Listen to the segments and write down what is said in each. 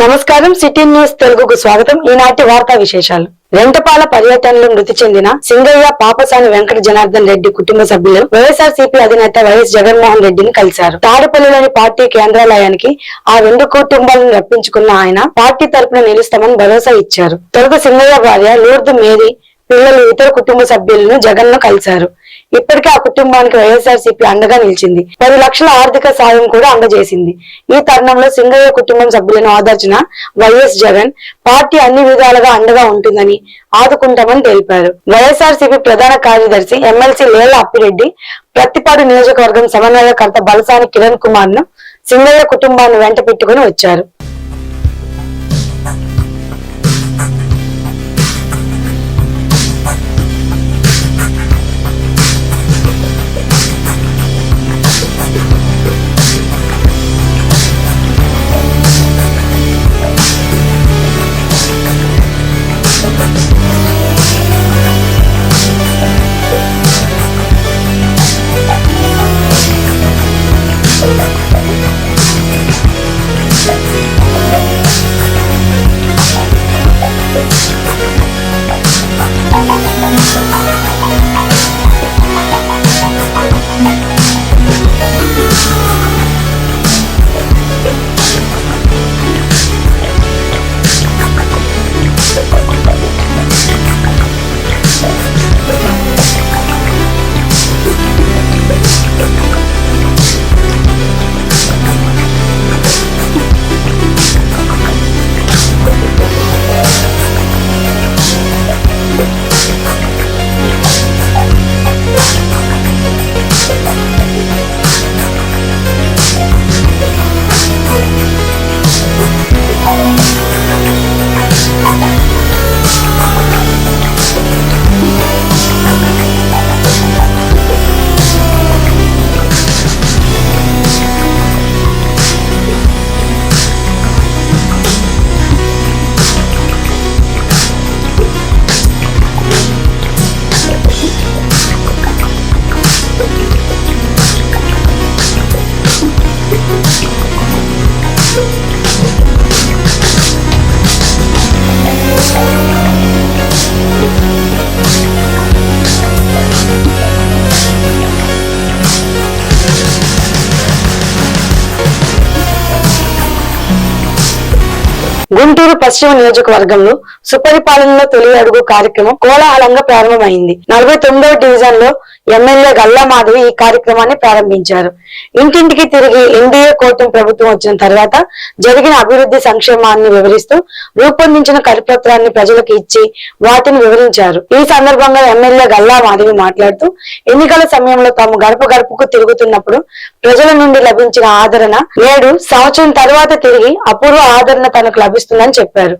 నమస్కారం city news తెలుగుకు స్వాగతం. ఈనాటి వార్తా విశేషాలు. రెంటపాల పర్యటనలో మృతి చెందిన సింగయ్య పాపసాని వెంకట జనార్దన్ రెడ్డి కుటుంబ సభ్యులు వైఎస్ఆర్ సిపి అధినేత వైఎస్ జగన్మోహన్ రెడ్డిని కలిశారు. తాడపల్లిలోని పార్టీ కేంద్రాలయానికి ఆ రెండు కుటుంబాలను రప్పించుకున్న ఆయన పార్టీ తరపున నిలుస్తామని భరోసా ఇచ్చారు. తొలుత సింగయ్య భార్య లూర్దు మేరీ పిల్లలు ఇతర కుటుంబ సభ్యులను జగన్ను కలిశారు. ఇప్పటికే ఆ కుటుంబానికి వైఎస్ఆర్సీపీ అండగా నిలిచింది. పది లక్షల ఆర్థిక సాయం కూడా అందజేసింది. ఈ తరుణంలో సింగయ్య కుటుంబం సభ్యులను ఆదర్చిన వైఎస్ జగన్ పార్టీ అన్ని విధాలుగా అండగా ఉంటుందని ఆదుకుంటామని తెలిపారు. వైఎస్ఆర్సీపీ ప్రధాన కార్యదర్శి ఎమ్మెల్సీ లేల అప్పిరెడ్డి ప్రతిపాడు నియోజకవర్గం సమన్వయకర్త బలసాని కిరణ్ కుమార్ను సింగయ్య కుటుంబాన్ని వెంట పెట్టుకుని వచ్చారు. గుంటూరు పశ్చిమ నియోజకవర్గంలో సుపరిపాలనలో తొలి అడుగు కార్యక్రమం కోలాహలంగా ప్రారంభమైంది. నలభై తొమ్మిదవ డివిజన్లో ఎమ్మెల్యే గల్లా మాధవి ఈ కార్యక్రమాన్ని ప్రారంభించారు. ఇంటింటికి తిరిగి ఎన్డీఏ కూటమి ప్రభుత్వం వచ్చిన తర్వాత జరిగిన అభివృద్ధి సంక్షేమాన్ని వివరిస్తూ రూపొందించిన కరిపత్రాన్ని ప్రజలకు ఇచ్చి వాటిని వివరించారు. ఈ సందర్భంగా ఎమ్మెల్యే గల్లా మాధవి మాట్లాడుతూ ఎన్నికల సమయంలో తాము గడప గడపకు తిరుగుతున్నప్పుడు ప్రజల నుండి లభించిన ఆదరణ నేడు సంవత్సరం తర్వాత తిరిగి అపూర్వ ఆదరణ తనకు లభిస్తుందని చెప్పారు.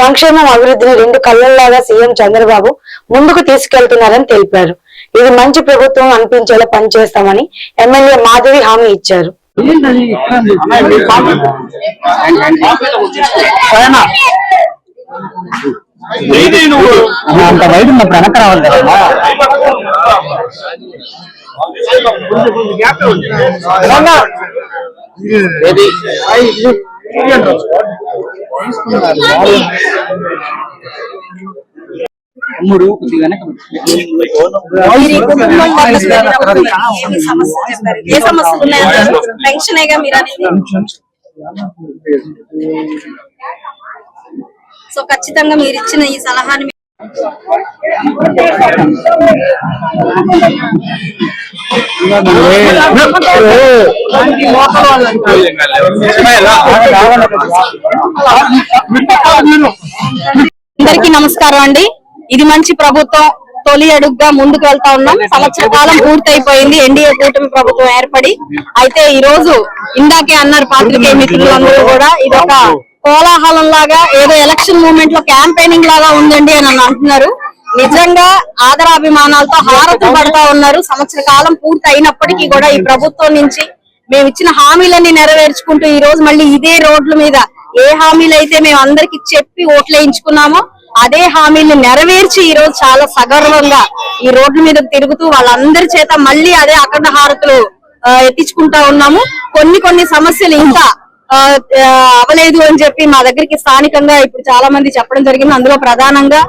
సంక్షేమం అభివృద్ధిని రెండు కళ్ళల్లాగా సీఎం చంద్రబాబు ముందుకు తీసుకెళ్తున్నారని తెలిపారు. ఇది మంచి ప్రభుత్వం అనిపించేలా పనిచేస్తామని ఎమ్మెల్యే మాధవి హామీ ఇచ్చారు. అంత బయట ఉన్నప్పుడు వెనక రావాలి తమ్ముడు సో ఖచ్చితంగా మీరు ఇచ్చిన ఈ సలహాని అందరికీ నమస్కారం అండి. ఇది మంచి ప్రభుత్వం. తొలి అడుగుగా ముందుకు వెళ్తా ఉన్నాం. సంవత్సర కాలం పూర్తయిపోయింది. ఎన్డీఏ కూటమి ప్రభుత్వం ఏర్పడి. అయితే ఈ రోజు ఇందాకే అన్నారు పాత్రికేయ మిత్రులందరూ కూడా ఇది ఒక కోలాహలం లాగా ఏదో ఎలక్షన్ మూమెంట్లో క్యాంపెయినింగ్ లాగా ఉందండి అని అంటున్నారు. నిజంగా ఆదరాభిమానాలతో హారతులు పడతా ఉన్నారు. సంవత్సర కాలం పూర్తి అయినప్పటికీ కూడా ఈ ప్రభుత్వం నుంచి మేము ఇచ్చిన హామీలన్నీ నెరవేర్చుకుంటూ ఈ రోజు మళ్ళీ ఇదే రోడ్ల మీద ఏ హామీలు అయితే మేము అందరికి చెప్పి ఓట్లు వేయించుకున్నామో అదే హామీని నెరవేర్చి ఈ రోజు చాలా సగర్వంగా ఈ రోడ్ల మీద తిరుగుతూ వాళ్ళందరి చేత మళ్ళీ అదే అఖండ హారతులు ఎత్తించుకుంటా ఉన్నాము. కొన్ని కొన్ని సమస్యలు ఇంకా అవలేదు అని చెప్పి మా దగ్గరికి స్థానికంగా ఇప్పుడు చాలా మంది చెప్పడం జరిగింది. అందులో ప్రధానంగా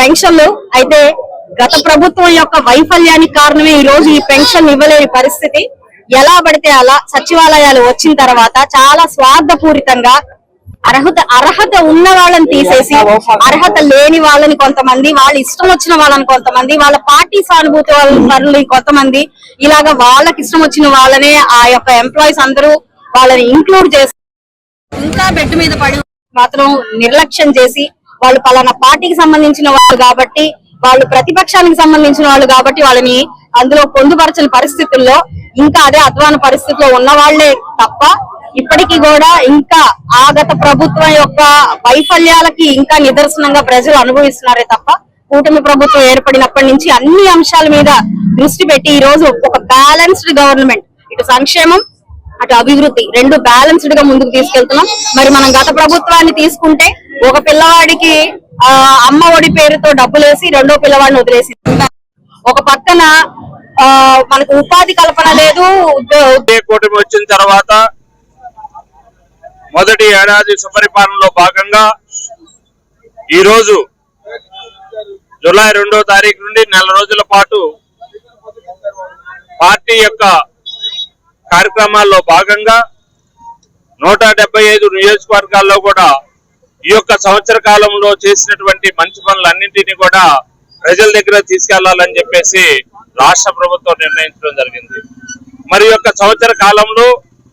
పెన్షన్లు. అయితే గత ప్రభుత్వం యొక్క వైఫల్యానికి కారణమే ఈ రోజు ఈ పెన్షన్ ఇవ్వలేని పరిస్థితి. ఎలా పడితే అలా సచివాలయాలు వచ్చిన తర్వాత చాలా స్వార్థపూరితంగా అర్హత అర్హత ఉన్న వాళ్ళని తీసేసి అర్హత లేని వాళ్ళని కొంతమంది వాళ్ళ ఇష్టం వచ్చిన వాళ్ళని కొంతమంది వాళ్ళ పార్టీ సానుభూతి వాళ్ళని కొంతమంది ఇలాగ వాళ్ళకి ఇష్టం వచ్చిన వాళ్ళనే ఆ యొక్క ఎంప్లాయీస్ అందరూ వాళ్ళని ఇంక్లూడ్ చేసి ఇంకా బెడ్ మీద పడి మాత్రం నిర్లక్ష్యం చేసి వాళ్ళు పలానా పార్టీకి సంబంధించిన వాళ్ళు కాబట్టి వాళ్ళు ప్రతిపక్షానికి సంబంధించిన వాళ్ళు కాబట్టి వాళ్ళని అందులో పొందుపరచని పరిస్థితుల్లో ఇంకా అదే అధ్వాన పరిస్థితిలో ఉన్న వాళ్ళే తప్ప ఇప్పటికీ కూడా ఇంకా ఆ గత ప్రభుత్వం యొక్క వైఫల్యాలకి ఇంకా నిదర్శనంగా ప్రజలు అనుభవిస్తున్నారే తప్ప కూటమి ప్రభుత్వం ఏర్పడినప్పటి నుంచి అన్ని అంశాల మీద దృష్టి పెట్టి ఈ రోజు ఒక బ్యాలెన్స్డ్ గవర్నమెంట్ ఇటు సంక్షేమం అటు అభివృద్ధి. రెండు బ్యాలెన్స్డ్గా ముందుకు తీసుకెళ్తున్నాం. మరి మనం గత ప్రభుత్వాన్ని తీసుకుంటే ఒక పిల్లవాడికి ఆ అమ్మ ఒడి పేరుతో డబ్బులు వేసి రెండో పిల్లవాడిని వదిలేసి ఒక పక్కన ఆ మనకు ఉపాధి కల్పన లేదు. కూటమి వచ్చిన తర్వాత మొదటి ఏడాది సుపరిపాలనలో భాగంగా ఈరోజు జూలై రెండో తారీఖు నుండి నెల రోజుల పాటు పార్టీ యొక్క కార్యక్రమాల్లో భాగంగా నూట డెబ్బై ఐదు నియోజకవర్గాల్లో కూడా ఈ యొక్క సంవత్సర కాలంలో చేసినటువంటి మంచి పనులన్నింటినీ కూడా ప్రజల దగ్గర తీసుకెళ్ళాలని చెప్పేసి రాష్ట్ర ప్రభుత్వం నిర్ణయించడం జరిగింది. మరి యొక్క సంవత్సర కాలంలో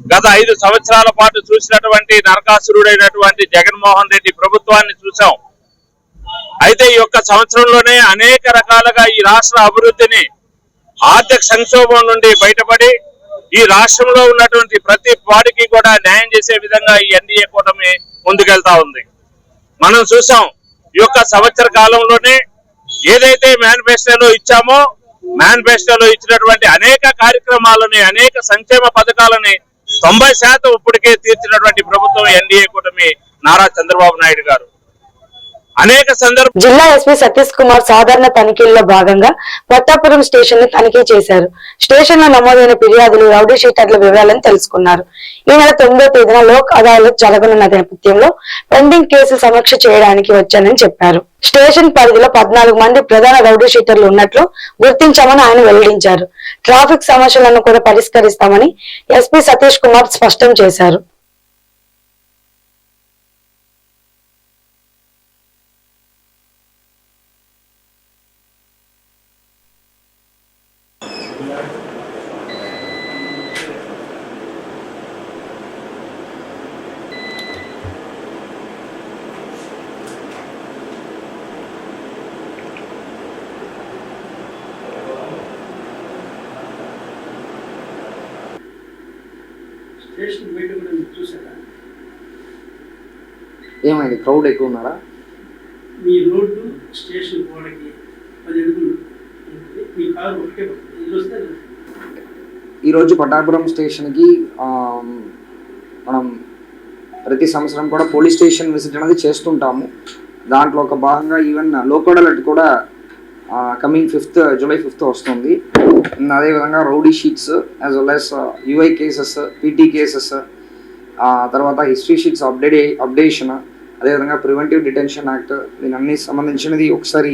గత ఐదు సంవత్సరాల పాటు చూసినటువంటి నరకాసురుడైనటువంటి జగన్మోహన్ రెడ్డి ప్రభుత్వాన్ని చూసాం అయితే ఈ యొక్క సంవత్సరంలోనే అనేక రకాలుగా ఈ రాష్ట్ర అభివృద్ధిని ఆర్థిక సంక్షోభం నుండి బయటపడి ఈ రాష్ట్రంలో ఉన్నటువంటి ప్రతి వాడికి కూడా న్యాయం చేసే విధంగా ఈ ఎన్డీఏ కూటమి ముందుకెళ్తా ఉంది. మనం చూసాం ఈ యొక్క సంవత్సర కాలంలోనే ఏదైతే మేనిఫెస్టోలో ఇచ్చామో మేనిఫెస్టోలో ఇచ్చినటువంటి అనేక కార్యక్రమాలని అనేక సంక్షేమ పథకాలని తొంభై శాతం ఇప్పటికే తీర్చినటువంటి ప్రభుత్వం ఎన్డీఏ కూటమి నారా చంద్రబాబు నాయుడు గారు. అనేక సందర్భ జిల్లా ఎస్పీ సతీష్ కుమార్ సాధారణ తనిఖీల్లో భాగంగా కొత్తాపురం స్టేషన్ని తనిఖీ చేశారు. స్టేషన్లో నమోదైన ఫిర్యాదులు రౌడీ షీటర్ల వివరాలను తెలుసుకున్నారు. ఈ నెల తొమ్మిదో తేదీన లోక్ అదాలత్ జరగనున్న నేపథ్యంలో పెండింగ్ కేసులు సమీక్ష చేయడానికి వచ్చానని చెప్పారు. స్టేషన్ పరిధిలో పద్నాలుగు మంది ప్రధాన రౌడీ షీటర్లు ఉన్నట్లు గుర్తించామని ఆయన వెల్లడించారు. ట్రాఫిక్ సమస్యలను కూడా పరిష్కరిస్తామని ఎస్పీ సతీష్ కుమార్ స్పష్టం చేశారు. స్టేషన్ బయట కూడా మీరు చూసారా? ఏమైంది? క్రౌడ్ ఎక్కువ ఉన్నారా? మీ రోడ్డు స్టేషన్ గోడకి పది అడుగులు ఉంటుంది. మీ కారు ఒకటే ఇది వస్తే ఈరోజు పటాపురం స్టేషన్కి మనం ప్రతి సంవత్సరం కూడా పోలీస్ స్టేషన్ విజిట్ అనేది చేస్తుంటాము. దాంట్లో ఒక భాగంగా ఈవెన్ లోకల్ అలర్ట్ కూడా కమింగ్ ఫిఫ్త్ జూలై ఫిఫ్త్ వస్తుంది. అదేవిధంగా rowdy sheets as well as UI cases PT cases తర్వాత హిస్టరీ షీట్స్ అప్డేట్ అప్డేషన్ అదేవిధంగా ప్రివెంటివ్ డిటెన్షన్ యాక్ట్ దీని అన్ని సంబంధించినది ఒకసారి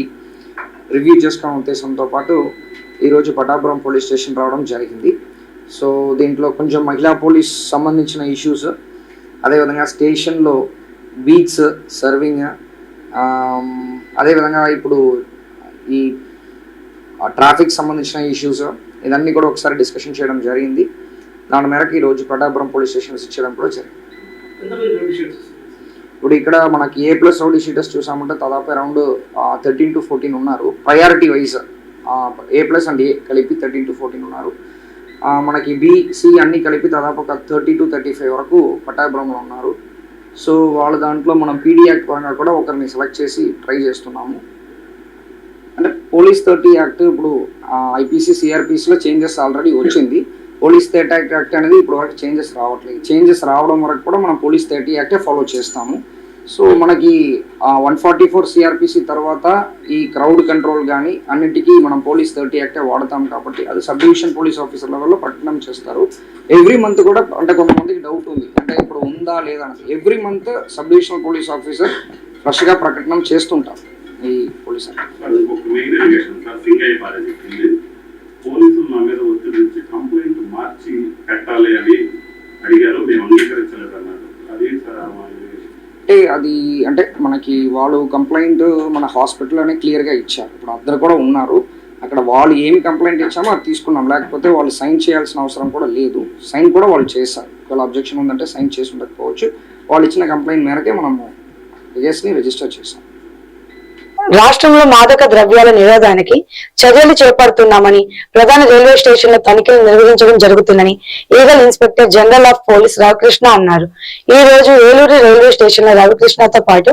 రివ్యూ చేసుకునే ఉద్దేశంతో పాటు ఈరోజు పటాపురం పోలీస్ స్టేషన్ రావడం జరిగింది. సో దీంట్లో కొంచెం మహిళా పోలీస్ సంబంధించిన ఇష్యూస్ అదేవిధంగా స్టేషన్లో బీచ్ సర్వింగ్ అదేవిధంగా ఇప్పుడు ఈ ట్రాఫిక్ సంబంధించిన ఇష్యూస్ ఇవన్నీ కూడా ఒకసారి డిస్కషన్ చేయడం జరిగింది. దాని మేరకు ఈరోజు పటాపురం పోలీస్ స్టేషన్ విజిట్ చేయడం కూడా జరిగింది. షీట్స్ ఇప్పుడు ఇక్కడ మనకి ఏ ప్లస్ రౌడీ షీటర్స్ చూసామంటే దాదాపు అరౌండ్ థర్టీన్ టు ఫోర్టీన్ ఉన్నారు. Priority wise A plus and A కలిపి థర్టీన్ టు ఫోర్టీన్ ఉన్నారు. మనకి బి సి అన్ని కలిపి దాదాపు ఒక థర్టీ టు థర్టీ ఫైవ్ వరకు పట్టాభిరంలో ఉన్నారు. సో వాళ్ళ దాంట్లో మనం పీడీ యాక్ట్ పరంగా కూడా ఒకరిని సెలెక్ట్ చేసి ట్రై చేస్తున్నాము. అంటే పోలీస్ థర్టీ యాక్ట్ ఇప్పుడు ఐపీసీ సిఆర్పిసిలో చేంజెస్ ఆల్రెడీ వచ్చింది. పోలీస్ థర్టీ యాక్ట్ యాక్ట్ అనేది ఇప్పుడు వరకు చేంజెస్ రావట్లేదు. చేంజెస్ రావడం వరకు కూడా మనం పోలీస్ థర్టీ యాక్టే ఫాలో చేస్తాము. సో మనకి వన్ ఫార్టీ ఫోర్ సిఆర్పిసి తర్వాత ఈ క్రౌడ్ కంట్రోల్ కానీ అన్నిటికీ మనం పోలీస్ థర్టీ యాక్టే వాడతాం కాబట్టి అది సబ్ డివిజన్ పోలీస్ ఆఫీసర్ లెవెల్లో పట్టణం చేస్తారు. ఎవ్రీ మంత్ కూడా అంటే కొంతమందికి డౌట్ ఉంది. అంటే ఇప్పుడు ఉందా లేదా every month sub divisional police officer ఫ్రెష్గా ప్రకటన చేస్తుంటారు. ఈ పోలీస్ అది ఒక మెయిన్ ఎలిగేషన్ సార్ సింగయ్య బాగా చెప్పింది పోలీసులు నా మీద ఒత్తిడి ఇచ్చి కంప్లైంట్ మార్చి పెట్టాలి అని అడిగారు. మేము అంగీకరించలేదు అన్నారు అది సార్ మా allegation. అంటే అది అంటే మనకి వాళ్ళు కంప్లైంట్ మన హాస్పిటల్లోనే క్లియర్గా ఇచ్చారు. ఇప్పుడు అందరు కూడా ఉన్నారు. అక్కడ వాళ్ళు ఏమి కంప్లైంట్ ఇచ్చామో అది తీసుకున్నాం. లేకపోతే వాళ్ళు సైన్ చేయాల్సిన అవసరం కూడా లేదు. సైన్ కూడా వాళ్ళు చేశారు. ఒకవేళ అబ్జెక్షన్ ఉందంటే సైన్ చేసి ఉండకపోవచ్చు. వాళ్ళు ఇచ్చిన కంప్లైంట్ మేరకే మనము కేసుని రిజిస్టర్ చేసాం రాష్ట్రంలో మాదక ద్రవ్యాల నిరోధానికి చర్యలు చేపడుతున్నామని ప్రధాన రైల్వే స్టేషన్లో తనిఖీలు నిర్వహించడం జరుగుతుందని eagle inspector general of police Ramakrishna అన్నారు. ఈ రోజు ఏలూరు రైల్వే స్టేషన్లో రవికృష్ణతో పాటు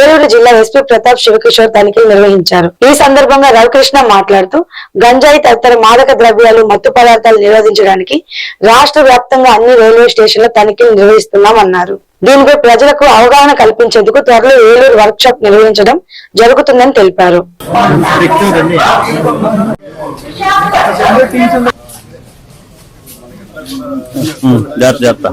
ఏలూరు జిల్లా ఎస్పీ ప్రతాప్ శివకిషోర్ తనిఖీలు నిర్వహించారు. ఈ సందర్భంగా రవికృష్ణ మాట్లాడుతూ గంజాయి తదితర మాదక ద్రవ్యాలు మత్తు పదార్థాలు నిరోధించడానికి రాష్ట్ర వ్యాప్తంగా అన్ని రైల్వే స్టేషన్ల తనిఖీలు నిర్వహిస్తున్నామన్నారు. దీనిపై ప్రజలకు అవగాహన కల్పించేందుకు త్వరలో ఏలూరు వర్క్ షాప్ నిర్వహించడం జరుగుతుందని తెలిపారు. జాగ్రత్త.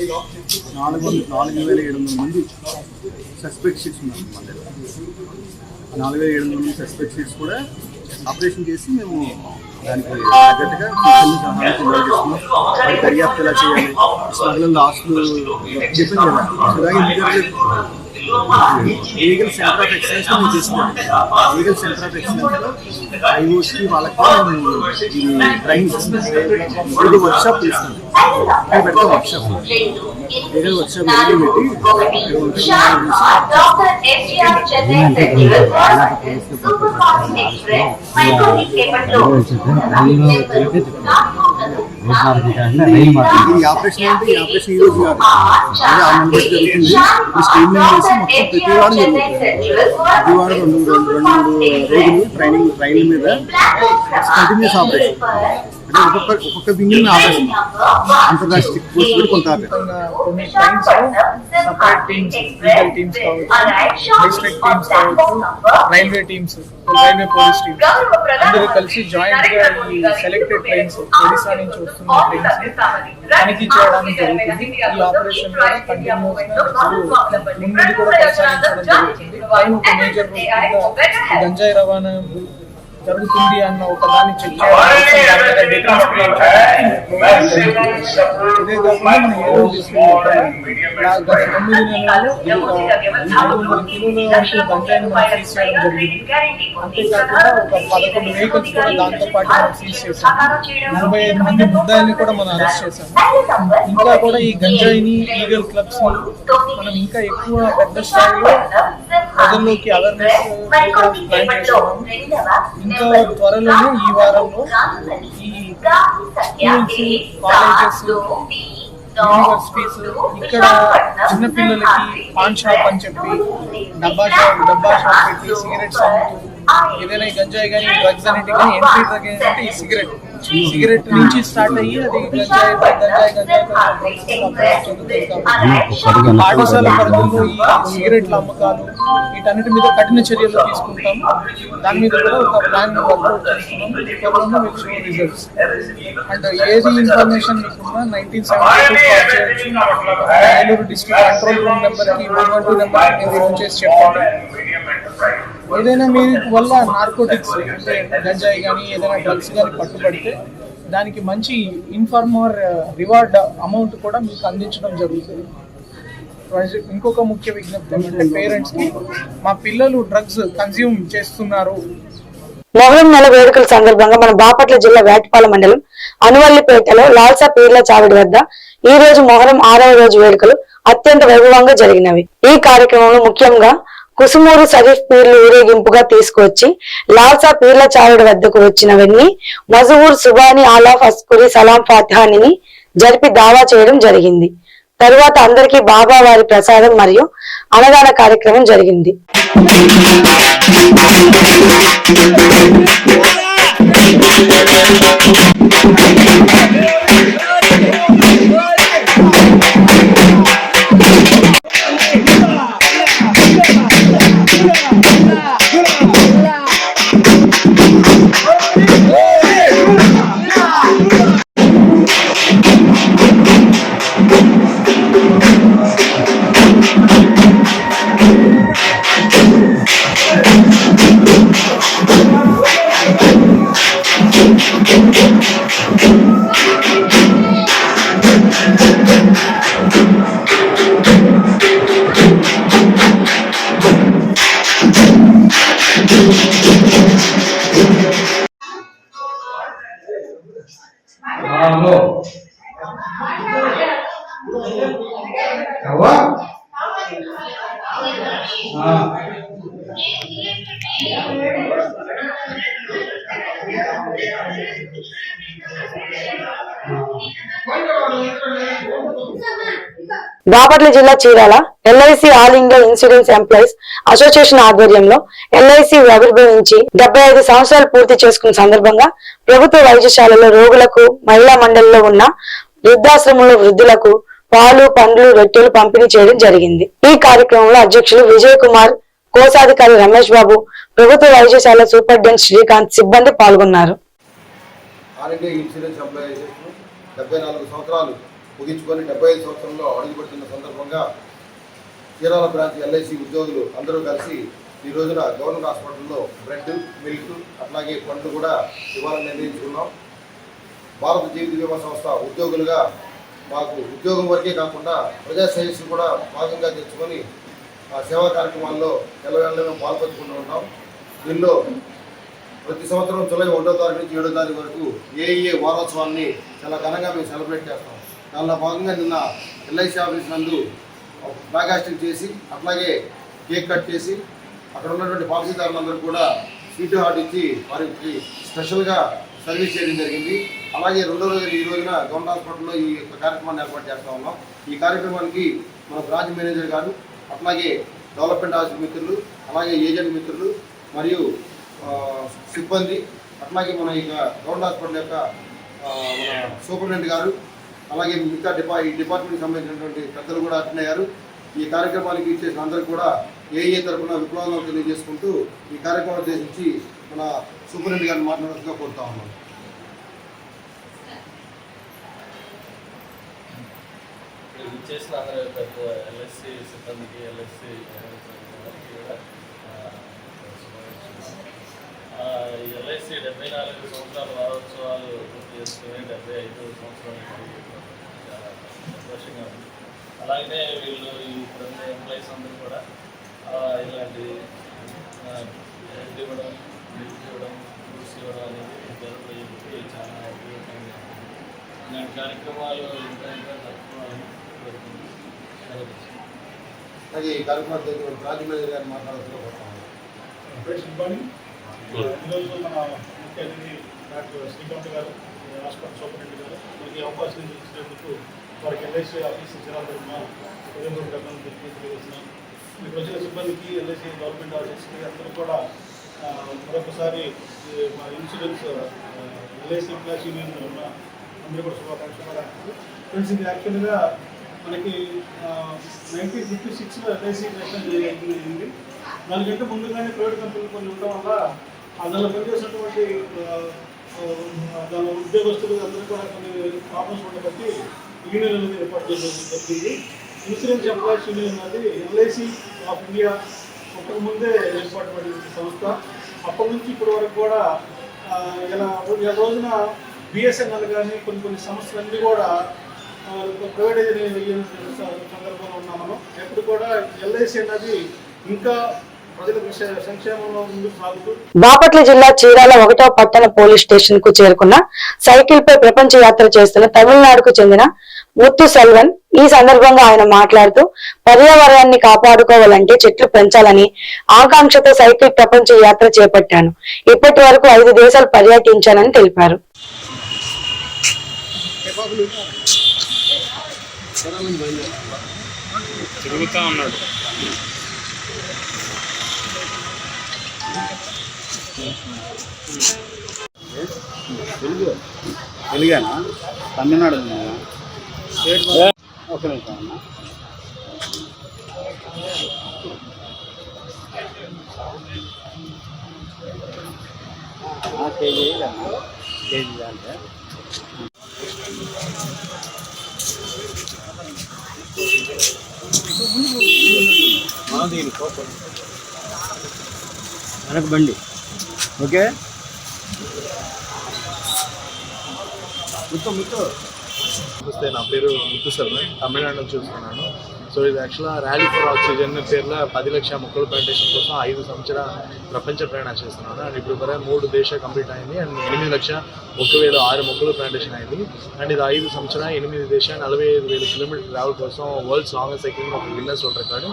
నాలుగు వందల నాలుగు వేల ఏడు వందల మంది సస్పెక్ట్ షీట్స్ ఉన్నారు మన దగ్గర. నాలుగు వేల ఏడు వందల మంది సస్పెక్ట్ షీట్స్ కూడా ఆపరేషన్ చేసి మేము దానికి తగ్గట్టుగా దర్యాప్తు ఎలా చేయాలి? స్మగ్లర్ లాస్ట్లు డిపెండ్ కదా అలాగే లీగల్ సెంటర్ ఆఫ్ ఎక్సలెన్స్ మేము తీసుకున్నాం legal centre of excellence IOC వాళ్ళకి ఇది ట్రైనింగ్ ఇప్పుడు వర్క్ షాప్ తీసుకున్నాం పెడతాం workshop legal workshop పెట్టి doctor SR Chennai festival super fast express micro సేపట్లో ఈ ఆపరేషన్ అంటే ఈ ఆపరేషన్ ఈ రోజు కాదు అదే ఆ నెల బట్టి జరుగుతుంది ఈ స్ట్రీమ్ చేసి మొత్తం ప్రతి వారం జరుగుతుంది ప్రతి వారం రెండు రెండు రెండు మూడు రోజులు ట్రైనింగ్ ట్రైన్ల మీద కంటిన్యూస్ ఆపరేషన్ అంటే ఒక్కొక్క ఒక్కొక్క వింగ్ ఆపరేషన్ అంతర్రాష్ట్రీయ చెక్ పోస్ట్ కూడా కొంత ఆపరేషన్ కొన్ని times separate teams legal teams కావచ్చు డిస్ట్రిక్ట్ టీమ్స్ కావచ్చు railway teams railway police teams అందరూ కలిసి జాయింట్గా ఈ సెలెక్టెడ్ ట్రైన్స్ ఒడిశా నుంచి వస్తున్న ట్రైన్స్ తనిఖీ చేయడానికి జరుగుతుంది ఈ ఆపరేషన్ కూడా కంటిన్యూస్గా ఇప్పుడు ముందు కూడా కొనసాగించడం జరుగుతుంది టైం ఒక మేజర్ గంజాయి రవాణా జరుగుతుంది అన్న ఒక దాన్ని చెక్ అంతేకాకుండా ఒక పదకొండు వెహికల్స్ కూడా దాంతో పాటు మనం సీజ్ నలభై ఐదు మంది ముద్దాయిల్ని కూడా మనం అరెస్ట్ చేసాం ఇంకా కూడా ఈ గంజాయిని ఈగల్ క్లబ్స్ మనం ఇంకా ఎక్కువ పెద్ద స్థాయిలో ప్రజల్లోకి అవేర్నెస్ ప్లాన్ ఇంకా త్వరలోనే ఈ వారంలో ఈ కాలేజెస్ యూనివర్సిటీస్ ఇక్కడ చిన్నపిల్లలకి పాన్ షాప్ అని చెప్పి డబ్బా షాప్ డబ్బా షాప్ పెట్టి సిగరెట్స్ అమ్ముతూ ఏదైనా గంజాయి కానీ డ్రగ్స్ అనేటివి కానీ ఎంట్రీ డ్రగ్ ఏంటంటే ఈ సిగరెట్ సిగరెట్ నుంచి స్టార్ట్ అయ్యి అది పాఠశాల పరిధిలో ఈ సిగరెట్ల అమ్మకాలు వీటన్నిటి మీద కఠిన చర్యలు తీసుకుంటాం. దాని మీద కూడా ఒక ప్లాన్ వర్కౌట్ చేస్తున్నాం. రిజల్ట్స్ అండ్ ఏది ఇన్ఫర్మేషన్ మీకున్నా నైన్టీన్ సెవెంటీ కాల్ చేయొచ్చు. ఏలూరు డిస్ట్రిక్ట్ కంట్రోల్ రూమ్ నెంబర్కి వన్ వన్ టూ నెంబర్కి ఫోన్ చేసి చెప్పండి. ఏదైనా మీ వల్ల నార్కోటిక్స్ అంటే గంజాయి కానీ ఏదైనా డ్రగ్స్ కానీ పట్టుబడితే దానికి మంచి ఇన్ఫార్మర్ రివార్డ్ అమౌంట్ కూడా మీకు అందించడం జరుగుతుంది. ఇంకొక ముఖ్య విజ్ఞప్తి ఏంటంటే పేరెంట్స్కి మా పిల్లలు డ్రగ్స్ కన్జ్యూమ్ చేస్తున్నారు. మొహరం నెల వేడుకల సందర్భంగా మన బాపట్ల జిల్లా వేటపాల మండలం అనువల్లిపేటలో లాల్సా పీర్ల చావిడి వద్ద ఈ రోజు మొహరం ఆరవ రోజు వేడుకలు అత్యంత వైభవంగా జరిగినవి. ఈ కార్యక్రమంలో ముఖ్యంగా కుసుమూరు సరీఫ్ పీర్లు ఊరేగింపుగా తీసుకువచ్చి లాల్సా పీర్ల చావిడి వద్దకు వచ్చినవన్నీ మజూర్ సుబాని ఆలాఫ్ అస్కురి సలాం ఫాతిహాని జరిపి దావా చేయడం జరిగింది. తరువాత అందరికీ బాబా వారి ప్రసాదం మరియు అన్నదాన కార్యక్రమం జరిగింది. బాపట్ల జిల్లా Chirala LIC all India insurance employees association ఆధ్వర్యంలో ఎల్ఐసి ఆవిర్భవించి డెబ్బై ఐదు సంవత్సరాలు పూర్తి చేసుకున్న సందర్భంగా ప్రభుత్వ వైద్యశాలలో రోగులకు మహిళా మండలిలో ఉన్న వృద్ధాశ్రమంలో వృద్ధులకు పాలు పండ్లు రొట్టెలు పంపిణీ చేయడం జరిగింది. ఈ కార్యక్రమంలో అధ్యక్షులు విజయ్ కుమార్ కోశాధికారి రమేష్ బాబు ప్రభుత్వ వైద్యశాల సూపరింటెండెంట్ శ్రీకాంత్ సిబ్బంది పాల్గొన్నారు. ముగించుకొని డెబ్బై ఐదు సంవత్సరంలో అడుగుపెడుతున్న సందర్భంగా చీరాల బ్రాంచ్ ఎల్ఐసి ఉద్యోగులు అందరూ కలిసి ఈ రోజున గవర్నమెంట్ హాస్పిటల్లో బ్రెడ్ మిల్క్ అట్లాగే పండ్లు కూడా ఇవ్వాలని నిర్ణయించుకున్నాం. భారత జీవిత బీమా సంస్థ ఉద్యోగులుగా మాకు ఉద్యోగం వరకే కాకుండా ప్రజా శ్రేయస్సు కూడా భాగంగా తెచ్చుకొని ఆ సేవా కార్యక్రమాల్లో ఎల్లవెళ్ళను పాల్పంచుకుంటూ ఉంటాం దీనిలో ప్రతి సంవత్సరం జూలై ఒకటో తారీఖు నుంచి ఏడో తారీఖు వరకు ఏఏ వారోత్సవాన్ని చాలా ఘనంగా మేము సెలబ్రేట్ చేస్తాం. దానిలో భాగంగా నిన్న ఎల్ఐసి ఆఫీస్ నందు బ్యాగాస్టింగ్ చేసి అట్లాగే కేక్ కట్ చేసి అక్కడ ఉన్నటువంటి పాలసీదారులందరూ కూడా సీటు హార్ట్ ఇచ్చి వారికి స్పెషల్గా సర్వీస్ చేయడం జరిగింది. అలాగే రెండో రోజు ఈ రోజున గవర్నమెంట్ హాస్పిటల్లో ఈ యొక్క కార్యక్రమాన్ని ఏర్పాటు చేస్తా ఉన్నాం. ఈ కార్యక్రమానికి మన బ్రాంచ్ మేనేజర్ గారు అట్లాగే డెవలప్మెంట్ ఆఫీస్ మిత్రులు అలాగే ఏజెంట్ మిత్రులు మరియు సిబ్బంది అట్లాగే మన ఇక గవర్నమెంట్ హాస్పిటల్ యొక్క మన సూపరింటెండెంట్ గారు అలాగే మిగతా డిపా ఈ డిపార్ట్మెంట్కి సంబంధించినటువంటి పెద్దలు కూడా అటెండ్ అయ్యారు. ఈ కార్యక్రమానికి ఇచ్చేసిన అందరూ కూడా ఏఏ తరఫున విప్లవాలను తెలియజేసుకుంటూ ఈ కార్యక్రమం ఉద్దేశించి మన సూపరింటెండెంట్ గారిని మాట్లాడాల్సిందిగా కోరుతా ఉన్నాం. చేసిన అందరూ పెద్ద ఎల్ఎస్సి సిబ్బందికి ఎల్ఎస్సి ఎల్ఐసి డెబ్బై నాలుగు సంవత్సరాల వారోత్సవాలు పూర్తి చేసుకుని డెబ్బై ఐదు సంవత్సరాలు సంతోషంగా ఉంది. అలాగే వీళ్ళు ఈ ప్రతి ఎంప్లాయీస్ అందరూ కూడా ఇలాంటి హెల్త్ ఇవ్వడం మిల్క్ ఇవ్వడం ఫ్రూట్స్ ఇవ్వడం అనేది జరుగుతుంది చాలా ఉపయోగకరంగా ఉంది. ఇలాంటి కార్యక్రమాలు ఇంకా ఇంకా సెలవు తీసుకుంటాను. అది కార్యక్రమం దగ్గర రాజు మేనేజర్ గారు మాట్లాడుతూ ఈరోజు మన ముఖ్య అతిథి డాక్టర్ శ్రీకాంత్ గారు హాస్పిటల్ సూపరింటెండెంట్ గారు మనకి అవకాశం ఇచ్చినందుకు వారికి ఎల్ఐసి ఆఫీస్ జనార్దన్ ఉదయం రకం తెలియజేస్తున్నాం మీకు సిబ్బందికి ఎల్ఐసి గవర్నమెంట్ ఆఫీస్కి అందరూ కూడా మరొకసారి మా ఇన్సూరెన్స్ ఎల్ఐసి ప్లస్ యూనియన్ ఉన్న అందరూ కూడా శుభాకాంక్షలు కూడా ఫ్రెండ్స్ ఇది యాక్చువల్గా మనకి నైన్టీన్ ఫిఫ్టీ సిక్స్లో ఎల్ఐసి నేషనల్ జరిగింది దానికంటే ముందుగానే ప్రైవేట్ కంపెనీలు కొన్ని ఉండడం వల్ల అందులో పనిచేసినటువంటి దాని ఉద్యోగస్తులు అందరూ కూడా కొన్ని ప్రాబ్లమ్స్ ఉండబట్టి యూనియన్ అనేది ఏర్పాటు చేయడం జరిగింది ఇన్సూరెన్స్ ఎంప్లాయీస్ యూనియన్ అనేది ఎల్ఐసి ఆఫ్ ఇండియా ఒక ముందే ఏర్పాటు పడిన సంస్థ. అప్పటి నుంచి ఇప్పటి వరకు కూడా ఇలా ఇలా రోజున బిఎస్ఎన్ఎల్ కానీ కొన్ని కొన్ని సంస్థలన్నీ కూడా ప్రైవేటైజ్ సందర్భంలో ఉన్నాం మనం ఎప్పుడు కూడా ఎల్ఐసి అనేది ఇంకా బాపట్ల జిల్లా చీరాల ఒకటో పట్టణ పోలీస్ స్టేషన్కు చేరుకున్న సైకిల్ పై ప్రపంచ యాత్ర చేస్తున్న తమిళనాడుకు చెందిన ముత్తు సెల్వన్ ఈ సందర్భంగా ఆయన మాట్లాడుతూ పర్యావరణాన్ని కాపాడుకోవాలంటే చెట్లు పెంచాలని ఆకాంక్షతో సైకిల్ ప్రపంచ యాత్ర చేపట్టాను. ఇప్పటి వరకు ఐదు దేశాలు పర్యటించానని తెలిపారు. తిరుగుతూ ఉన్నాడు. తెలుగు తెలుగేనా తమిళనాడు స్టేట్ ఒక నిమిషం అన్న కేజీ కేజీ అంటే వెనక బండి ఓకే ముత్తు ముత్తు నమస్తే నా పేరు ముత్తు శర్మ. తమిళనాడు నుంచి చూస్తున్నాను. సో ఇది యాక్చువల్గా ర్యాలీ ఫర్ ఆక్సిజన్ పేర్ల పది లక్షల మొక్కల ప్లాంటేషన్ కోసం ఐదు సంవత్సరాల ప్రపంచ ప్రయాణం చేస్తున్నాను. అండ్ ఇప్పుడు వరకు మూడు దేశ కంప్లీట్ అయింది. అండ్ ఎనిమిది లక్షల ఒక వేల ఆరు మొక్కలు ప్లాంటేషన్ అయింది. అండ్ ఇది ఐదు సంవత్సరాల ఎనిమిది దేశ నలభై ఐదు వేల కిలోమీటర్ ట్రావెల్ కోసం వరల్డ్స్ లాంగెస్ట్ సైకిల్ ఒక విన్నర్స్ వరల్డ్ రికార్డు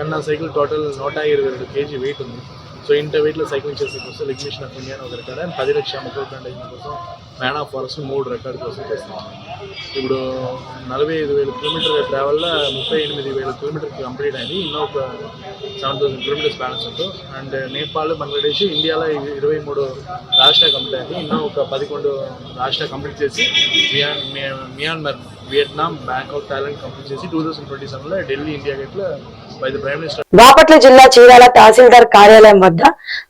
అండ్ నా సైకిల్ టోటల్ నూట ఇరవై రెండు కేజీ వెయిట్ ఉంది. సో ఇంత వెయిట్లో సైక్లింగ్ చేసే కోసం లిగ్మిషన్ ఆఫ్ ఇండియా ఒక రికార్డ్ అండ్ పది లక్షల మొక్కల ప్లాంటేషన్ కోసం మ్యాన్ ఆఫ్ ఫారెస్ట్ మూడు రికార్డ్ కోసం చేస్తున్నాను ఇప్పుడు నలభై ఐదు వేల కిలోమీటర్ ట్రావెల్లో ముప్పై ఎనిమిది వేల కిలోమీటర్కి కంప్లీట్ అయింది. ఇన్నో ఒక సెవెన్ థౌసండ్ కిలోమీటర్స్ బ్యాలెన్స్ ఉంటుంది అండ్ నేపాల్ బంగ్లాదేశ్ ఇండియాలో ఇరవై మూడు రాష్ట్ర కంప్లీట్ అయింది. ఇన్నో ఒక పదకొండు రాష్ట్ర కంప్లీట్ చేసి మియాన్ మియా- Myanmar Vietnam Bangkok Thailand complete చేసి టూ థౌసండ్ ట్వంటీ సెవెన్లో ఢిల్లీ ఇండియా గేట్లో బాపట్ల జిల్లా చీరాల తహసీల్దార్ కార్యాలయం వద్ద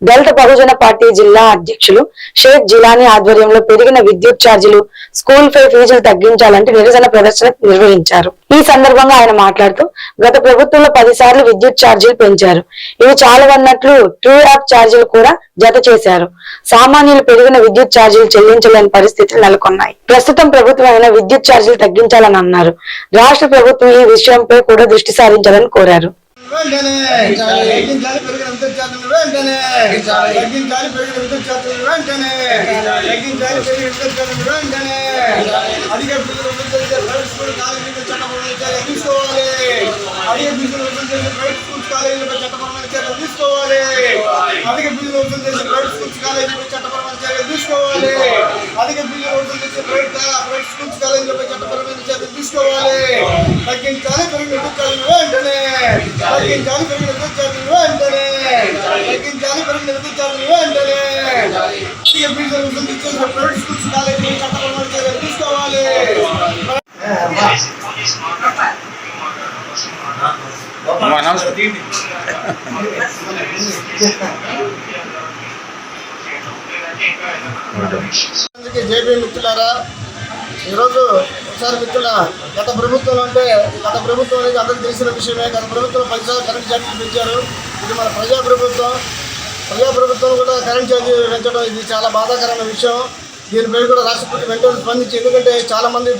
దళిత బహుజన పార్టీ జిల్లా అధ్యక్షులు షేక్ జిలానీ ఆధ్వర్యంలో పెరిగిన విద్యుత్ ఛార్జీలు స్కూల్ ఫై ఫీజులు తగ్గించాలంటే నిరసన ప్రదర్శన నిర్వహించారు. ఈ సందర్భంగా ఆయన మాట్లాడుతూ గత ప్రభుత్వంలో పది సార్లు విద్యుత్ ఛార్జీలు పెంచారు. ఇవి చాలవన్నట్లు ట్రూ యాప్ ఛార్జీలు కూడా జత చేశారు. సామాన్యులు పెరిగిన విద్యుత్ ఛార్జీలు చెల్లించలేని పరిస్థితులు నెలకొన్నాయి. ప్రస్తుతం ప్రభుత్వం అయినా విద్యుత్ ఛార్జీలు తగ్గించాలని అన్నారు. రాష్ట్ర ప్రభుత్వం ఈ విషయంపై కూడా దృష్టి సారించాలని కోరారు. వెంటనే తగ్గించాలి పెరిగిన విద్యుత్ ఛార్జీలు వెంటనే తగ్గించాలి పెరిగిన విద్యుత్ ఛార్జీలు వెంటనే తగ్గించాలి పెరిగిన విద్యుత్ ఛార్జీలు వెంటనే అధిక ఫీజులు వసూలు చేసే ప్రైవేట్ స్కూల్ కాలేజీలపై చట్టపరమైన చర్యలు తీసుకోవాలి అధిక ఫీజులు వసూలు చేసే ప్రైవేట్ స్కూల్స్ కాలేజీలపై చట్టపరమైన చర్యలు తీసుకోవాలి అధిక ఫీజులు వసూలు చేసే ప్రైవేట్ స్కూల్స్ కాలేజీలపై చట్టపరమైన చర్యలు తీసుకోవాలి అధిక ఫీజులు వసూలు చేసే ప్రైవేట్ ప్రైవేట్ స్కూల్స్ కాలేజీలపై చట్టపరమైన చర్యలు తీసుకోవాలి తగ్గించాలి పెరిగిన విద్యుత్ ఛార్జీలు వెంటనే తగ్గించాలి పెరిగిన విద్యుత్ ఛార్జీలు వెంటనే తగ్గించాలి పెరిగిన విద్యుత్ ఛార్జీలు వెంటనే అధిక ఫీజులు వసూలు చేసే ప్రైవేట్ స్కూల్స్ కాలేజీలపై చట్టపరమైన చర్యలు తీసుకోవాలి అందరికీ జేబీ మిత్రులారా ఈరోజు ఒకసారి మిత్రుల గత ప్రభుత్వంలో అంటే గత ప్రభుత్వం అనేది అందరికీ తెలిసిన విషయమే గత ప్రభుత్వం పదిసార్లు కరెంట్ ఛార్జీలు పెంచారు. ఇది మన ప్రజా ప్రభుత్వం ప్రజాప్రభుత్వం కూడా కరెంట్ ఛార్జీ పెంచడం ఇది చాలా బాధాకరమైన విషయం. దీనిపై కూడా రాష్ట్రపతి వెంటనే స్పందించి ఎందుకంటే చాలా మంది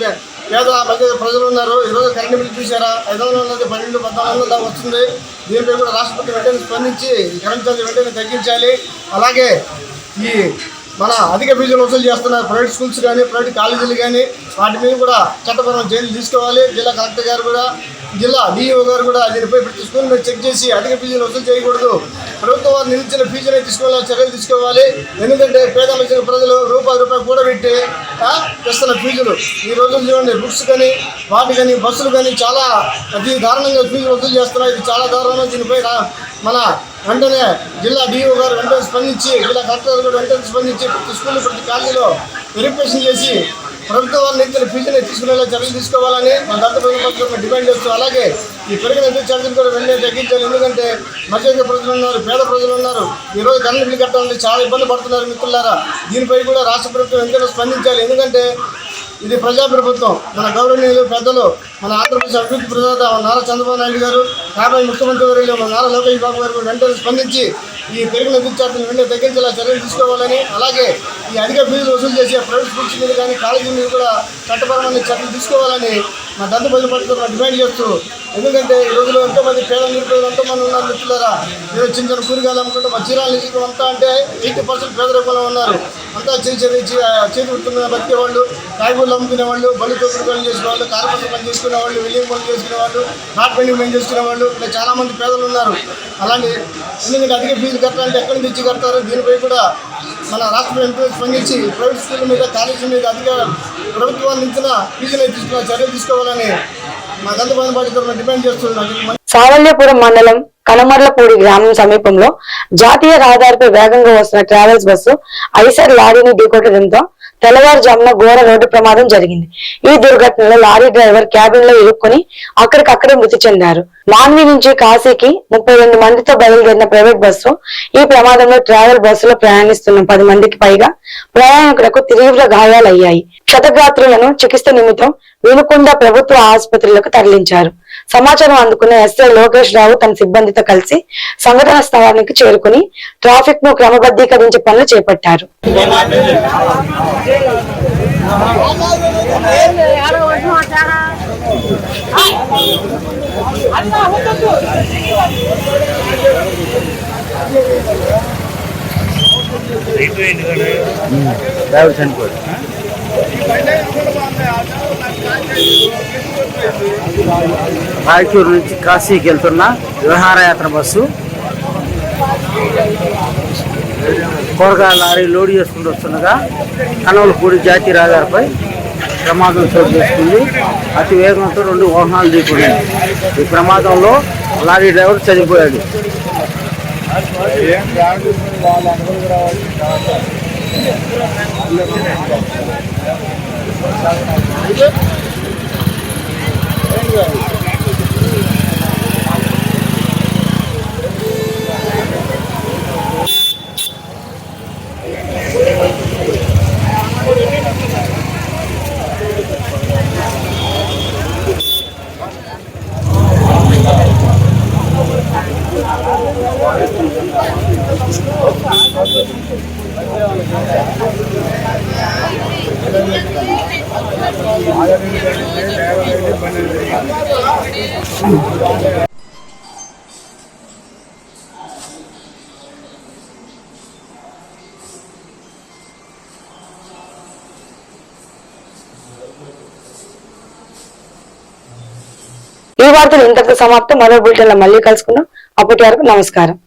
పేద మధ్య ప్రజలు ఉన్నారు. ఈరోజు కరెంటు బిల్ చూసారా ఐదు వందలు ఉన్నది పన్నెండు పద్నాలుగు దాకా వస్తుంది. దీనిపై కూడా రాష్ట్రపతి వెంటనే స్పందించి కరెంటు కరెంట్ వెంటనే తగ్గించాలి. అలాగే ఈ మన అధిక ఫీజులు వసూలు చేస్తున్న ప్రైవేట్ స్కూల్స్ కానీ ప్రైవేట్ కాలేజీలు కానీ వాటి మీద కూడా చట్టపరమైన చర్యలు తీసుకోవాలి. జిల్లా కలెక్టర్ గారు కూడా జిల్లా డిఈఓ గారు కూడా దీనిపై ప్రతి స్కూల్ మీద చెక్ చేసి అధిక ఫీజులు వసూలు చేయకూడదు. ప్రభుత్వం వారు నిలిచిన ఫీజులు తీసుకోవాలని చర్యలు తీసుకోవాలి. ఎందుకంటే పేద మధ్య ప్రజలు రూపాయి రూపాయి కూడా పెట్టి తెస్తున్న ఫీజులు. ఈ రోజుల్లో చూడండి బుక్స్ కానీ వాటి కానీ బస్సులు కానీ చాలా అతి దారుణంగా ఫీజులు వసూలు చేస్తున్నారు ఇది చాలా దారుణంగా దీనిపై మన వెంటనే జిల్లా డిఓ గారు వెంటనే స్పందించి జిల్లా కలెక్టర్ గారు వెంటనే స్పందించి ప్రతి స్కూల్ ప్రతి కాలనీలో వెరిఫికేషన్ చేసి ప్రభుత్వం వారిని ఇచ్చిన ఫీజుని తీసుకునేలా చర్యలు తీసుకోవాలని మన దత్త ప్రభుత్వం డిమాండ్ చేస్తూ అలాగే ఈ పెరిగిన విద్యుత్ ఛార్జీలు కూడా వెంటనే తగ్గించాలి. ఎందుకంటే మధ్య ప్రజలు ఉన్నారు పేద ప్రజలు ఉన్నారు. ఈ రోజు కరెంట్ బిల్లు కట్టాలంటే చాలా ఇబ్బంది పడుతున్నారు మిత్రులారా. దీనిపై కూడా రాష్ట్ర ప్రభుత్వం వెంటనే స్పందించాలి. ఎందుకంటే ఇది ప్రజాప్రభుత్వం మన గౌరవనీయులు పెద్దలు మన ఆంధ్రప్రదేశ్ అభివృద్ధి ప్రదాత నారా చంద్రబాబు నాయుడు గారు రాబోయే ముఖ్యమంత్రి వర్యులు మన నారా లోకేష్ బాబు గారు వెంటనే స్పందించి ఈ పెరిగిన విద్యార్థులను వెంటనే తగ్గించేలా చర్యలు తీసుకోవాలని అలాగే ఈ అధిక ఫీజులు వసూలు చేసే ప్రైవేట్ స్కూల్స్ మీద కానీ కాలేజీల మీద కూడా చట్టపరమైన చర్యలు తీసుకోవాలని మా దంత ప్రజల పట్ల డిమాండ్ చేస్తూ ఎందుకంటే ఈ రోజులో ఎంతోమంది పేద నిరుపేదలు ఎంతోమంది ఉన్నారు మిత్రులారా? మీరు చిన్న చిన్న కూరగాయలు అమ్ముకుంటే మా చీరాల నియోజకవర్గం అంతా అంటే ఎయిటీ పర్సెంట్ పేదరికంలో ఉన్నారు. అంతా చిన్న చిన్న చేతి వృత్తులు బతికే వాళ్ళు కాయగూరలు అమ్ముకునే వాళ్ళు బళ్ళు తోపుడు పనులు చేసుకునే వాళ్ళు కార్పొరేట్ పని చేసుకునే వాళ్ళు వెల్లింగ్ పనులు చేసుకునే వాళ్ళు నాట్ పెండింగ్ పని చేసుకునే వాళ్ళు ఇలా చాలామంది పేదలు ఉన్నారు. అలాంటి ఎందుకంటే అధిక ఫీజు కట్టాలంటే ఎక్కడి నుంచి కడతారు దీనిపై కూడా మన రాష్ట్ర ప్రభుత్వం స్పందించి ప్రైవేట్ స్కూల్ మీద కాలేజీ మీద అధిక ప్రభుత్వాన్ని ఇచ్చిన ఫీజులు తీసుకున్న చర్యలు తీసుకోవాలని మా గంధబాబు పార్టీ డిమాండ్ చేస్తున్నాను సావల్యపురం మండలం కనమర్లపూడి గ్రామం సమీపంలో జాతీయ రహదారిపై వేగంగా వస్తున్న ట్రావెల్స్ బస్సు ఐసర్ లారీని ఢీకొట్టడంతో తెల్లవారుజామున ఘోర రోడ్డు ప్రమాదం జరిగింది. ఈ దుర్ఘటనలో లారీ డ్రైవర్ క్యాబిన్లో ఇరుక్కుని అక్కడికక్కడే మృతి చెందారు. మాన్వి నుంచి కాశీకి ముప్పై రెండు మందితో బయలుదేరిన ప్రైవేట్ బస్సు ఈ ప్రమాదంలో ట్రావెల్ బస్సులో ప్రయాణిస్తున్న పది మందికి పైగా ప్రయాణికులకు తీవ్ర గాయాలయ్యాయి. క్షతగాత్రులను చికిత్స నిమిత్తం వినుకొండ ప్రభుత్వ ఆసుపత్రులకు తరలించారు. సమాచారం అందుకున్న ఎస్ఐ లోకేష్ రావు తన సిబ్బందితో కలిసి సంఘటన స్థలానికి చేరుకుని ట్రాఫిక్ను క్రమబద్ధీకరించే పనులు చేపట్టారు. డ్రైవర్ రాయచూరు నుంచి కాశీకి వెళ్తున్న విహారయాత్ర బస్సు. కూరగాయల లారీ లోడ్ చేసుకుంటూ వస్తుండగా కనవలపూడి జాతీయ రహదారిపై ప్రమాదం చోటు చేసుకుంది. అతి వేగంతో రెండు వాహనాలు ఢీకొన్నాయి ఈ ప్రమాదంలో లారీ డ్రైవర్ చనిపోయాడు. ఈ వార్తలు ఇంతకు సమాప్తం. మరో బులెటిన్ మళ్ళీ కలుసుకుందాం. అప్పటి వరకు నమస్కారం.